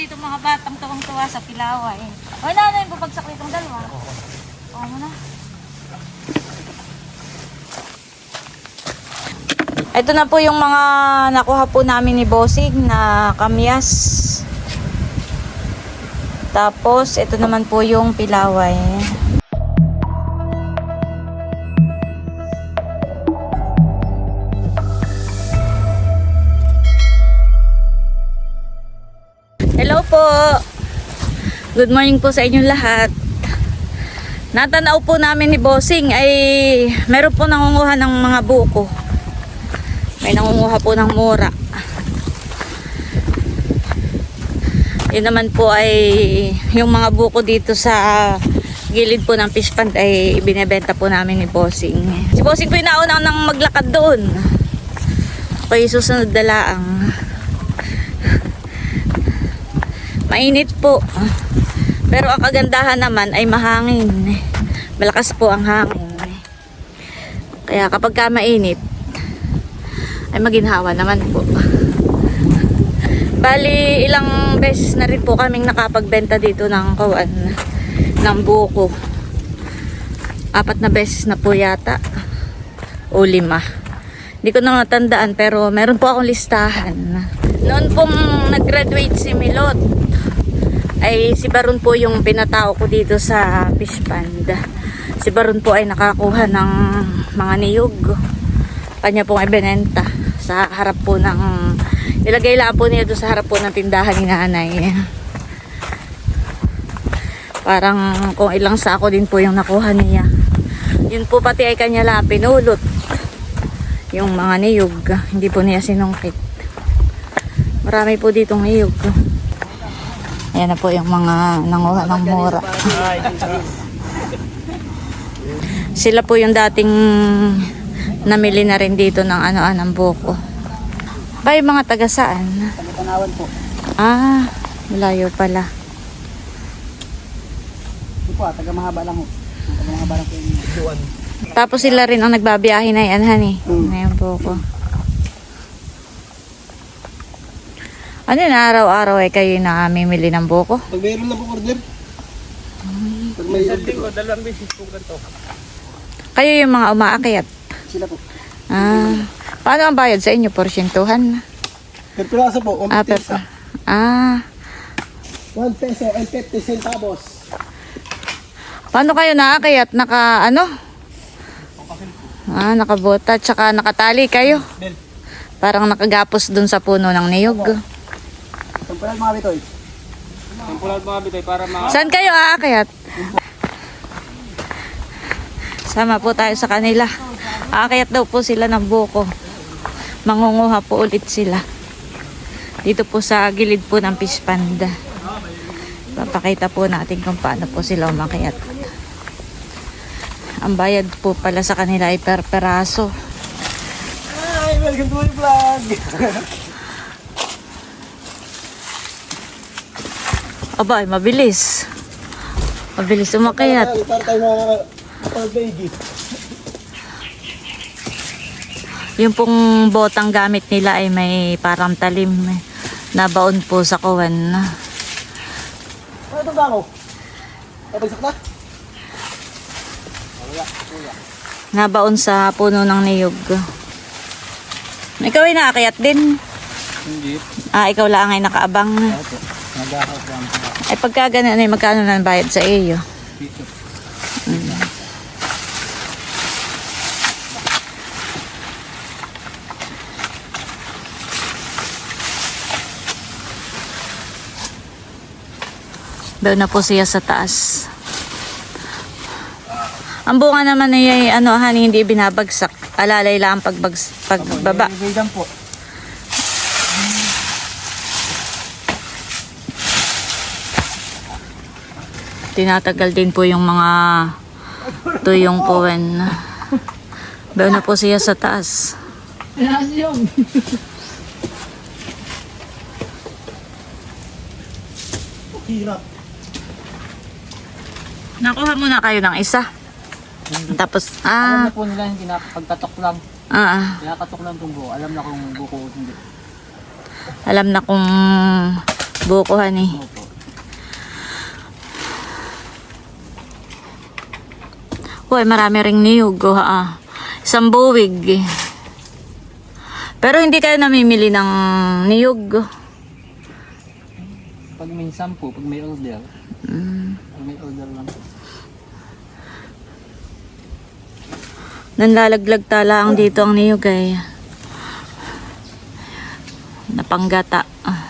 dito mga batang tuwang-tuwa sa Pilaway. O, na na yung babagsak dito ng dalawa. Oo mo na. Ito na po yung mga nakuha po namin ni Bossing na kamyas. Tapos, ito naman po yung Pilaway. Good morning po sa inyong lahat. Natanaw po namin ni Bossing ay meron po nangunguha ng mga buko. May nangunguha po ng mura. Yun naman po ay yung mga buko dito sa gilid po ng fish pond ay binebenta po namin ni Bossing. Si Bossing po yung nauna nang maglakad doon. Ako yung susunod na laang. Mainit po. Pero ang kagandahan naman ay mahangin. Malakas po ang hangin. Kaya kapag ka mainit, ay maginhawa naman po. Bali, ilang beses na rin po kaming nakapagbenta dito ng kawan ng buko. Apat na beses na po yata. O lima. Hindi ko na matandaan pero meron po akong listahan. Noon pong nag-graduate si Milot, ay si Baron po yung pinatao ko dito sa fish pond. Si Baron po ay nakakuha ng mga niyog. Kanya pong ibinenta sa harap po ng nilagay lang po niya sa harap po ng tindahan ni nanay. Parang kung ilang sako din po yung nakuha niya. Yun po pati ay kanya lang pinulot. Yung mga niyog. Hindi po niya sinungkit. Marami po ditong niyog. Ayan na po yung mga nanguha ng mura. Sila po yung dating namili na rin dito ng ano-anong buko. Ba yung mga taga saan? Tanawan po. Ah, malayo pala. Ito po, ah, taga mahaba lang ho. Taga mahaba lang po yung. Tapos sila rin ang nagbabiyahe na yan, honey. Mm. Ngayon buko. Ano yun, araw-araw ay kayo namimili ng buko? Pag mayroon na po order. Pag may order po. dalawang beses po ganito. Kayo yung mga umaakyat. Sila po. Ah, paano ang bayad sa inyo? Porsyentuhan? Per piraso po, 1 Ah, peso. pepa. Ah, 1 peso and 50 centavos. paano kayo naakyat? Naka, ano? Ah, nakabota, tsaka nakatali kayo. Bel. Parang nakagapos dun sa puno ng niyog. Temporal mga bitoy. Temporal mga bitoy para mga... Saan kayo aakyat? Sama po tayo sa kanila. Aakyat daw po sila ng buko. Mangunguha po ulit sila. Dito po sa gilid po ng fish pond. Papakita po natin kung paano po sila umakyat. Ang bayad po pala sa kanila ay per peraso. Hi! Welcome to my vlog! Aba, ay mabilis. Mabilis umakyat. Para tayo mga. Yung pong botang gamit nila ay may parang talim na baon po sa kawan. Ano itong bako? Kapagsak na? Nabaon sa puno ng niyog. Ikaw ay nakakayat din. Hindi. Ah, ikaw lang ay nakaabang. Opo. Nag-ahap lang. Ay pagka ganun ay magkano na bayad sa iyo? Piso. Daw na po siya sa taas. Ang bunga naman ay ano, hani, hindi binabagsak. Alalay lang ang pagbags, pagbaba. Bibigyan po. Tinatagal din po yung mga tuyong puwen. Daw na po siya sa taas. Hirap. Nakuha muna kayo ng isa. Tapos, Alam ah, na po nila hindi na pagkatok lang. ah, Kinakatok lang itong buo. Alam na kung buko hindi. alam na kung Bukuhan eh. Opo. Uy, marami ring niyog. Oh, ah. Isang buwig. Pero hindi kayo namimili ng niyog. Pag minsan po, pag may order, Mm. pag may order lang po. Nanlalaglag talaang dito ang niyog ay napanggata. Ah.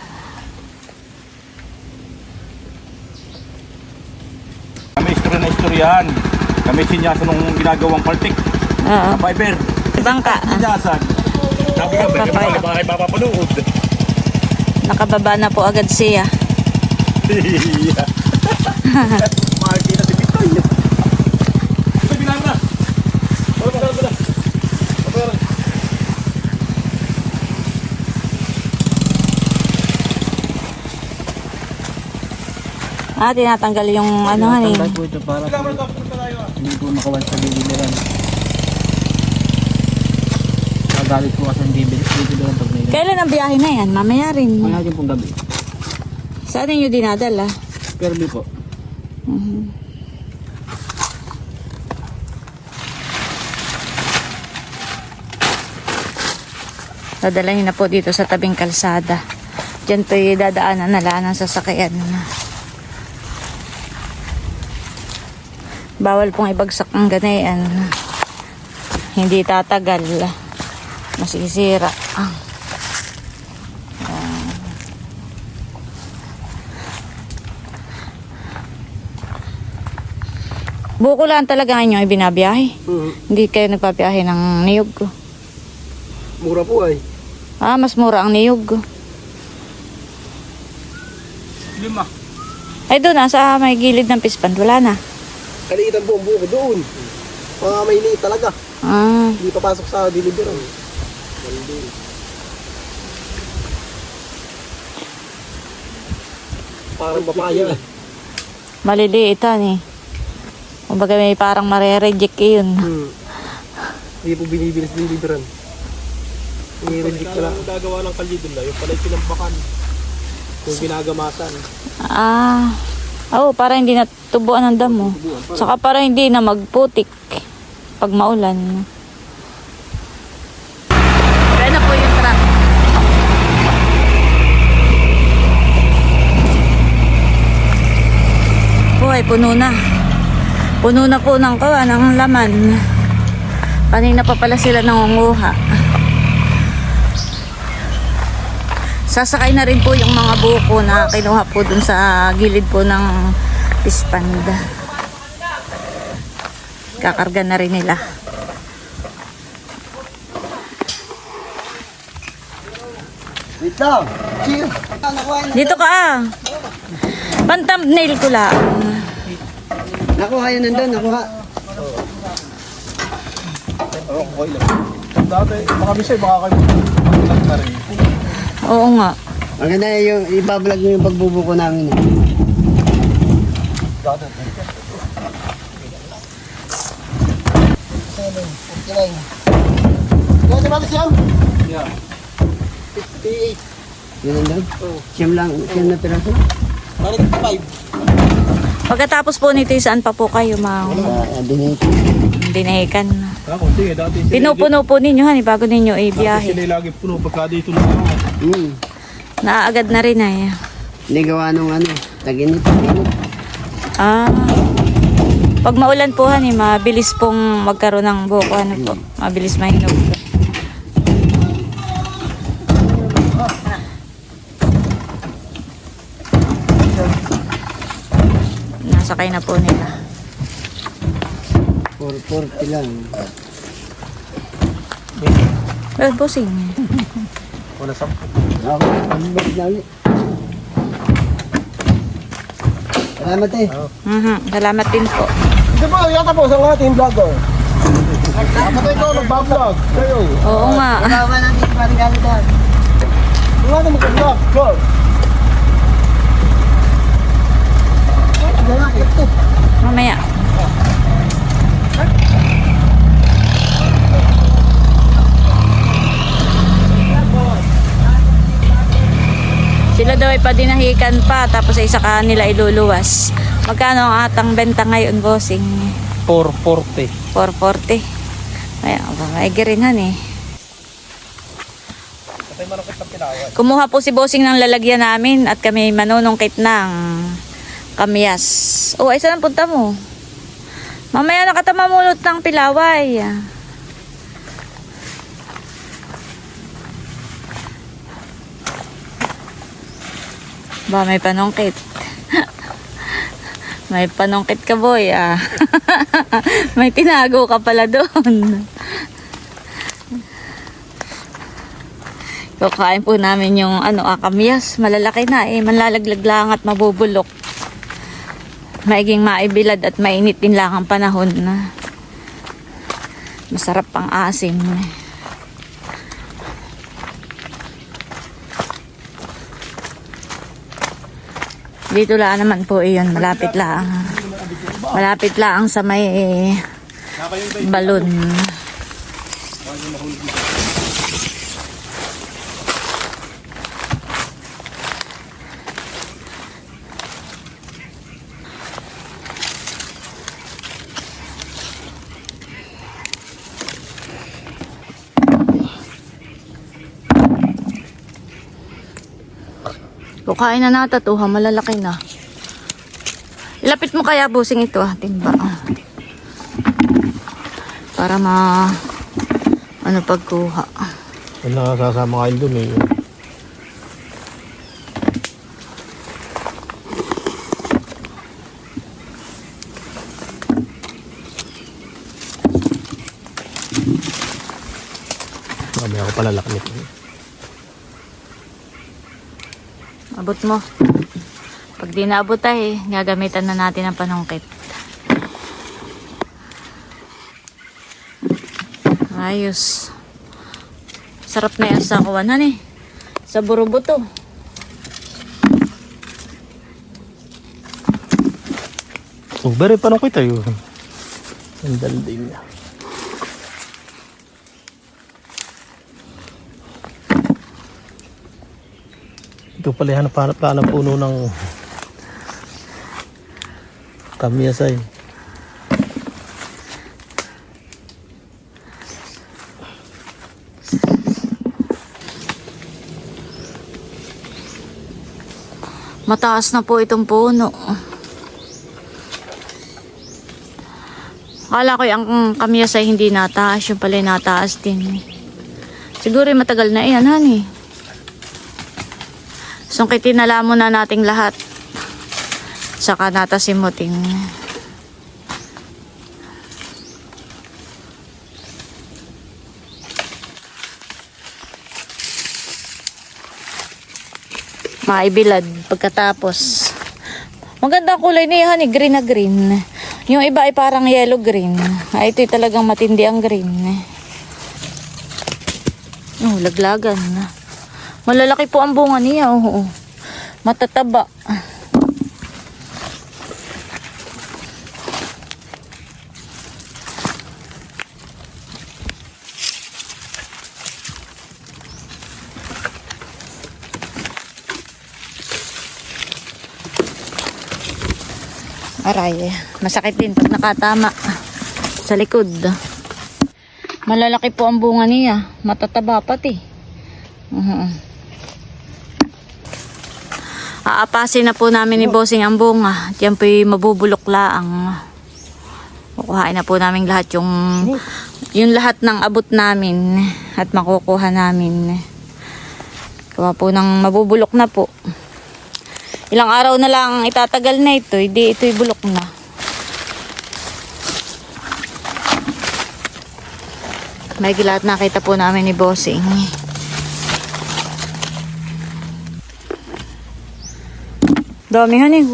Kami istorya na istoryahan. Kami sinyasan nung ginagawang paltik Oo. na fiber. Bangka. ah. Sinyasan. Sabi ka, pwede Papay. ba kayo mapapanood? Nakababa na po agad siya. Iya. Makikita si Pitoy. Ito, bilang na. Wala, wala, wala. Wala. Ah, tinatanggal yung ano nga eh. Ito para po, hindi po makawan sa bibiliran. Magalit po kasi ang bibili- bibiliran pag may Kailan ang biyahe na yan? Mamaya rin. Mga din pong gabi. Saan ninyo dinadala? Kirby po. Dadalhin na po dito sa tabing kalsada. Diyan po yung dadaanan na laan ng sasakyan. Bawal pong ibagsak ang ganayan. Hindi tatagal. Masisira. Ah. Buko lang talaga inyo ibinabiyahe. Hindi kayo nagpapiyahe ng niyog. Mura po ay. Ah, mas mura ang niyog. Lima. Ay doon, nasa may gilid ng pispan. Wala na. Kaliitan po ang buko doon. Mga may liit talaga. Ah, Hindi papasok sa delivery. Parang papaya. maliliitan eh. Kumbaga may parang marereject eh yun. Hmm. Hindi po binibili sa deliveran. I-reject na lang. Ang gagawa ng na, yung pala yung pinampakan. Yung ginagamasan. Ah, oh, para hindi natubuan ng damo. Saka para hindi na magputik pag maulan. Kaya na po yung truck. Buhay, puno na. Puno na po ng kawa, ng laman. Kanina pa pala sila nangunguha. Sasakay na rin po yung mga buko na kinuha po dun sa gilid po ng pispand. Kakarga na rin nila. Wait lang. Dito ka ah. Pan-thumbnail ko lang. nakuha yun nandun. Nakuha. Oo, okay lang. Dati, baka bisa, baka kayo mag na rin. Oo nga. Maganda yung ibablog mo yung pagbubuko namin. Eh. Dati, Kaya diba siyam? Yeah. 58. Yun lang. Siyam lang, siyam na piraso. Balik 5. Pagkatapos po nito, saan pa po kayo mga Uh, dinito. dinahikan? Ako, sige, dati sila, Pinupuno po ninyo hani bago ninyo dati ibiyahe. sila lagi puno pagka dito na ako. Hmm. Naaagad na rin ay. Hindi gawa nung ano, taginit. taginit. Ah. Pag maulan po hani, mabilis pong magkaroon ng buko ano po. Mabilis mahinog. Nasakay na po nila. 440 lang. Eh, bossing. Wala sa Ako, ano ba namin? Salamat eh. Mhm. Salamat din po. Ito po, yata po sa ating vlogger. Kapatay ko, nagbablog. Kayo. Oo nga. Kawawa natin parang gamit yan. Yung ano mag-vlog? Go. Mamaya. Sila daw ay padinahikan pa tapos ay isa nila iluluwas. Magkano ang atang benta ngayon, bossing? 440. 440. Ay, maigi rin han eh. Kumuha po si bossing ng lalagyan namin at kami manunungkit ng kamyas. Oh, ay saan punta mo? Mamaya nakatama mulot ng pilaway. Ba, may panungkit. may panungkit ka, boy, ah. may tinago ka pala doon. Kakain po namin yung ano, akamyas. Malalaki na eh. Manlalaglag lang at mabubulok. Maiging maibilad at mainit din lang ang panahon na. Masarap pang asim. Dito lang naman po iyon. Malapit lang. Malapit lang sa may balon. Kukain na nata to ha, malalaki na. Ilapit mo kaya busing ito ah, timba. Para ma ano pagkuha. Yung nakasasama kayo dun eh. Mamaya ako pala laknit. Abot mo. Pag di naabot ay, gagamitan na natin ang panungkit. Ayos. Sarap na yan sa kuwanan eh. Sa burubuto. Oh, bere, paano ko tayo? Sandal din niya. Ito pala hanap hanap ng puno ng kamyasay. Mataas na po itong puno. Akala ko yung kamyas ay hindi nataas. Yung pala nataas din. Siguro yung matagal na yan, honey. Sungkitin na lang muna nating lahat. Saka natasimuting. Maibilad pagkatapos. Maganda kulay niya, honey. Green na green. Yung iba ay parang yellow green. Ay, ito talagang matindi ang green. Oh, laglagan. Malalaki po ang bunga niya. Oh. Matataba. Aray, masakit din pag nakatama sa likod. Malalaki po ang bunga niya. Matataba pati. Mhm. Aapasin na po namin ni Bossing ang bunga. At yan po yung mabubulok laang. Kukuhain na po namin lahat yung yung lahat ng abot namin at makukuha namin. Kuha po ng mabubulok na po. Ilang araw na lang ang itatagal na ito, hindi ito'y bulok na. May gilat nakita po namin ni Bossing. Damihan eh.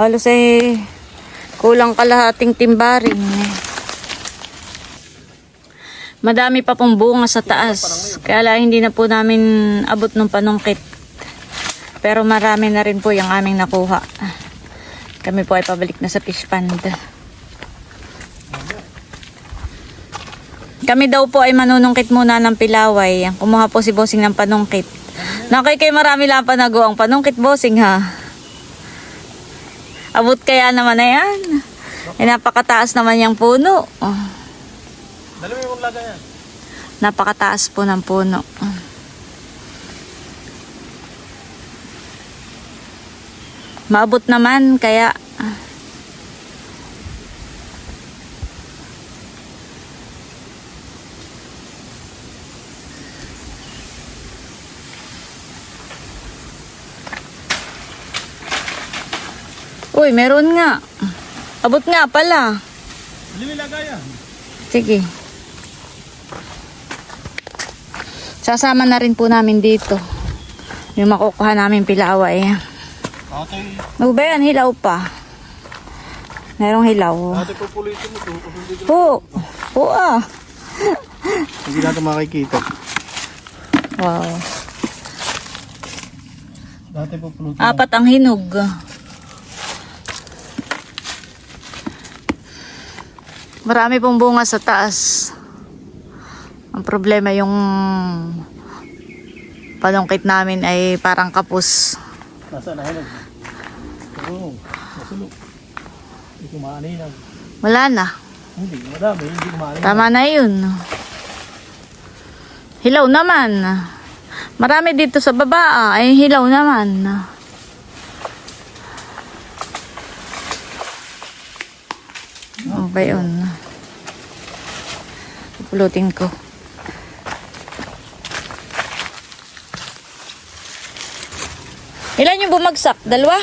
Halos ay kulang kalahating timbaring. Madami pa pong bunga sa taas. Kaya hindi na po namin abot ng panungkit. Pero marami na rin po yung aming nakuha. Kami po ay pabalik na sa fish pond. Kami daw po ay manunungkit muna ng pilaway. Kumuha po si Bossing ng panungkit. Nakay kay marami lang pa ang panungkit bossing ha. Abot kaya naman na yan. Eh, napakataas naman yung puno. Oh, Dali mo yung lagay yan. napakataas po ng puno. Maabot naman kaya Uy, meron nga. Abot nga pala. Dali mo yung lagay yan. Sige. Sasama na rin po namin dito. Yung makukuha namin pilaway. Ate, Ano ba yan? Hilaw pa. Merong hilaw. ate pupulitin mo. Pupulitin Po. Po ah. Hindi natin makikita. Wow. Dati po pulutin. Apat ang hinog. Marami pong bunga sa taas. Ang problema yung panungkit namin ay parang kapus. Nasa na hinog. Oo. Nasulok. Hindi kumaaninan. Wala na. Hindi, madami. Hindi kumaaninan. Tama na yun. Hilaw naman. Marami dito sa baba ah, ay hilaw naman. Ano ba yun? Pupulutin ko. Ilan yung bumagsak? Dalawa?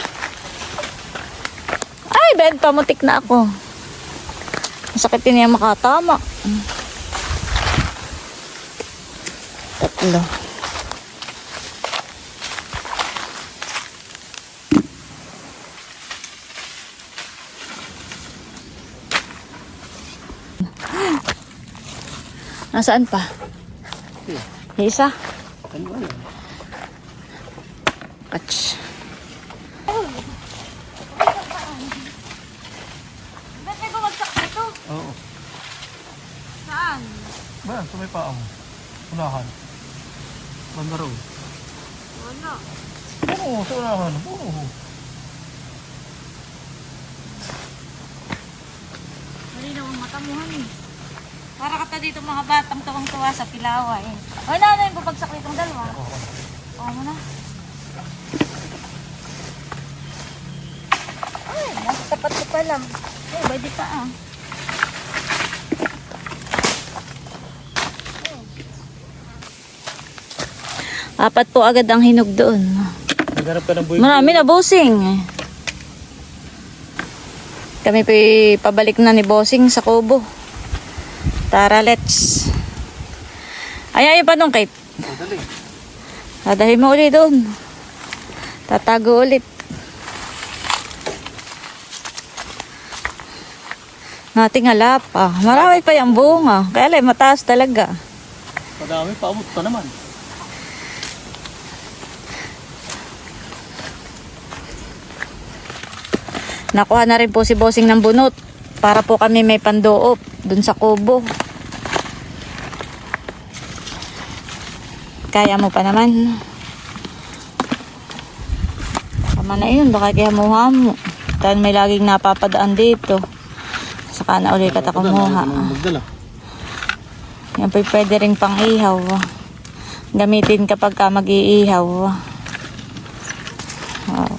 Ay, Ben, pamutik na ako. Masakit din yung makatama. Tatlo. Nasaan pa? Isa? Ano ba yan? Catch. Ba't may bumagsak dito? Oo. Saan? Ba, sa may paang. Unahan. Banda raw. Wala. Oo, sa unahan. Oo. Malinaw ang mata mo, honey. Para ka ta dito mga batang tuwang tuwa sa Pilawa eh. O na, na yung babagsak ditong dalawa. Oo mo na. Ay, nasa tapat ko pa lang. Ay, pwede pa ah. Apat po agad ang hinog doon. Naghanap ka ng buhay. Marami na bossing. Kami pa pabalik na ni bossing sa Kubo. Tara, let's. Ay, ay, paano kay? Dali. Dadahin mo ulit doon. Tatago ulit. Nating halap pa. Marami pa yung bunga. Kaya lang, mataas talaga. Madami, paabot pa naman. Nakuha na rin po si Bossing ng bunot para po kami may pandoop dun sa kubo. Kaya mo pa naman. Tama na yun, baka kaya muha mo. Dahil may laging napapadaan dito. Saka na ulit ka kumuha. Magdala. Yan po pwede rin pang ihaw. Gamitin kapag ka mag-iihaw. Wow.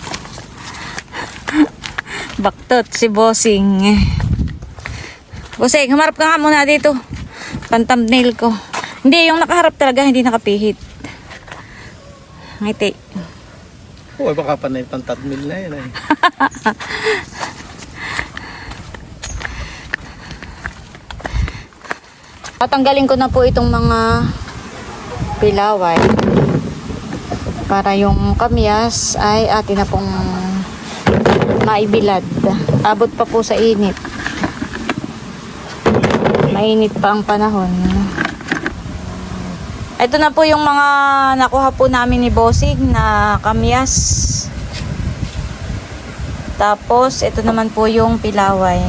Baktot si Bossing. Bossing, humarap ka nga muna dito. Pan-thumbnail ko. Hindi, yung nakaharap talaga, hindi nakapihit. Ngiti. Oo, baka pa na yung pantadmil na yun eh. Tatanggalin ko na po itong mga pilaway para yung kamyas ay atin na pong maibilad. Abot pa po sa init. Mainit pa ang panahon. Ito na po yung mga nakuha po namin ni Bossing na kamyas. Tapos, ito naman po yung pilaway.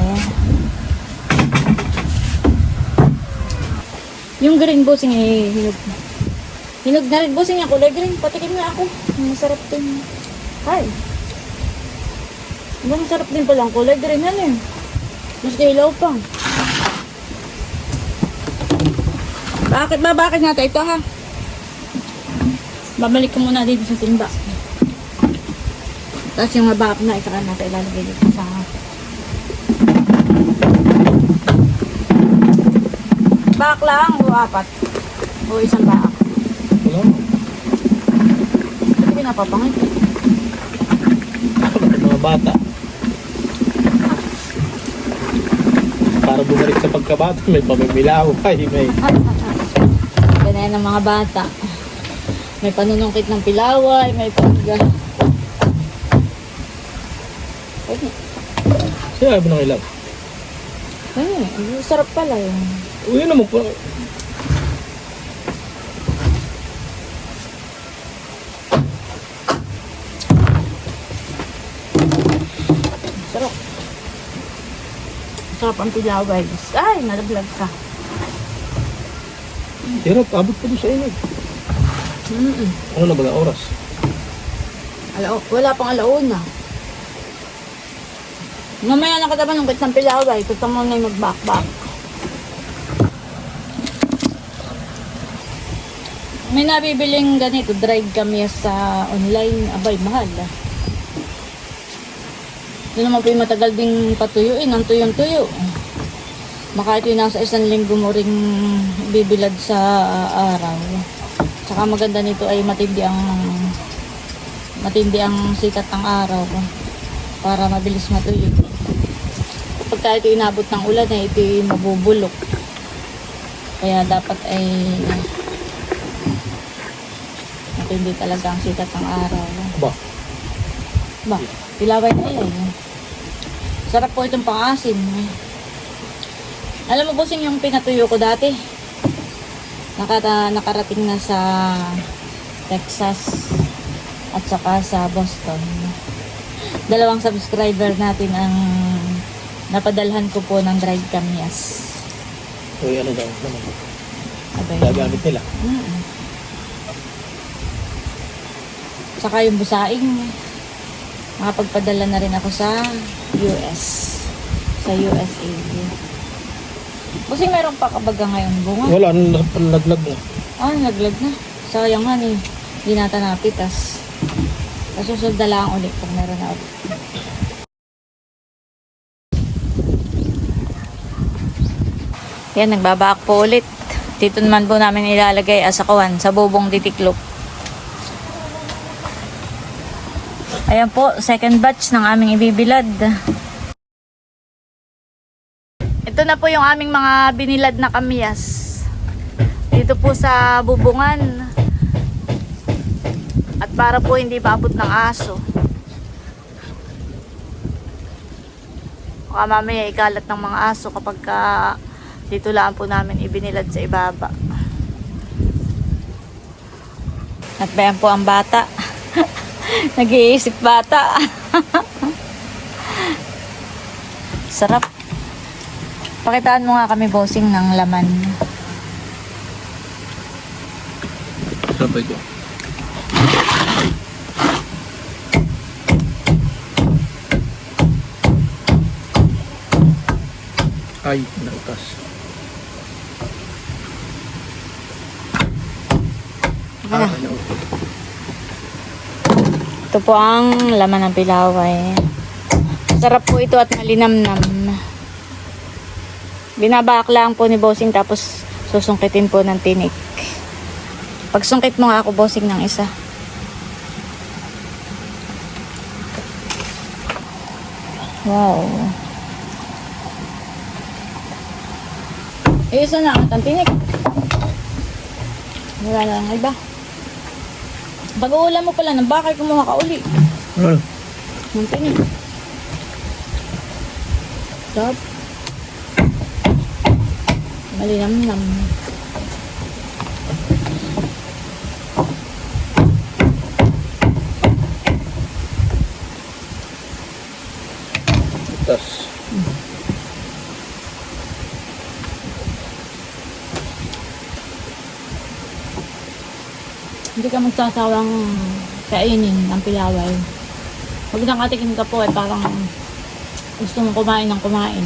Yung green bossing ay hinog. Hinog na rin. Busing niya kulay green. Patikim nga ako. Masarap din. Ay. Ang sarap din palang kulay green. Ano eh. Mas ilaw pa. Bakit ba? Bakit natin ito ha? Babalik ko muna dito sa timba. Tapos yung mabak na, ito natin ilalagay dito sa... Bak lang o apat? O isang bak? Wala. Hindi pinapapangit. Mga bata. Para bumalik sa pagkabata, may pamimilaw. Ay, may... Ganyan ng mga bata. May panunungkit ng pilaway, may pag... Ay, Siya ayaw ng ilaw. ang sarap pala yun. Uy, naman po. Sarap. Sarap ang pilaway. Ay, nalaglag ka. Hirap, abot pa doon sa inyo. Mm Ano na ba na oras? Alao, wala pang alauna. Mamaya nakataban ng bit ng pilaway. Ito mo na yung mag-back-back. May nabibiling ganito, dried kami sa online. Abay, mahal ah. Ito naman po yung matagal ding patuyuin. Ang tuyong-tuyo. Maka ito yung nasa isang linggo mo ring bibilad sa ah, araw. Tsaka maganda nito ay matindi ang matindi ang sikat ng araw para mabilis matuyo. Pagka ito inabot ng ulan ay ito ay mabubulok. Kaya dapat ay matindi talaga ang sikat ng araw. Ba, Ba, pilaway na yan. Sarap po itong pang-asin. Alam mo bossing yung pinatuyo ko dati. Nakata, nakarating na sa Texas at saka sa Boston. Dalawang subscriber natin ang napadalhan ko po ng dried kamyas. uy, ano daw naman. Abay. Gagamit nila. Mm. Saka yung busaing. Makapagpadala na rin ako sa US. Sa USA. Kasi meron pa kabaga ngayon bunga. Wala, naglag na. Ah, naglag na. Sayang nga ni. Hindi nata napitas. Kasusunod na lang ulit kung meron na ulit. Yan, nagbabaak po ulit. Dito naman po namin ilalagay asakawan sa bubong ditiklop. Ayan po, second batch ng aming ibibilad. Na po yung aming mga binilad na kamyas. Dito po sa bubungan. At para po hindi paabot ng aso. Baka mamaya ikalat ng mga aso kapag ka dito lang po namin ibinilad sa ibaba. At bayan po ang bata. Nag-iisip bata. Sarap. Pakitaan mo nga kami bossing ng laman. Sarap ito. Ay, nautas. Ah, nautas. Ito po ang laman ng pilaway. Sarap po ito at malinamnam. Binabak lang po ni bossing tapos susungkitin po ng tinik. Pagsungkit mo nga ako bossing ng isa. Wow. Eh, isa na ang tinik. Wala na lang iba. Pag-uulam mo pala ng bakay kumuha ka uli. Ah, Ang tinig. Stop. Malinam-nam. tas. Hindi ka magsasawang kainin ng pilaway. Pag nakatikim ka po, eh, parang gusto mong kumain ng kumain.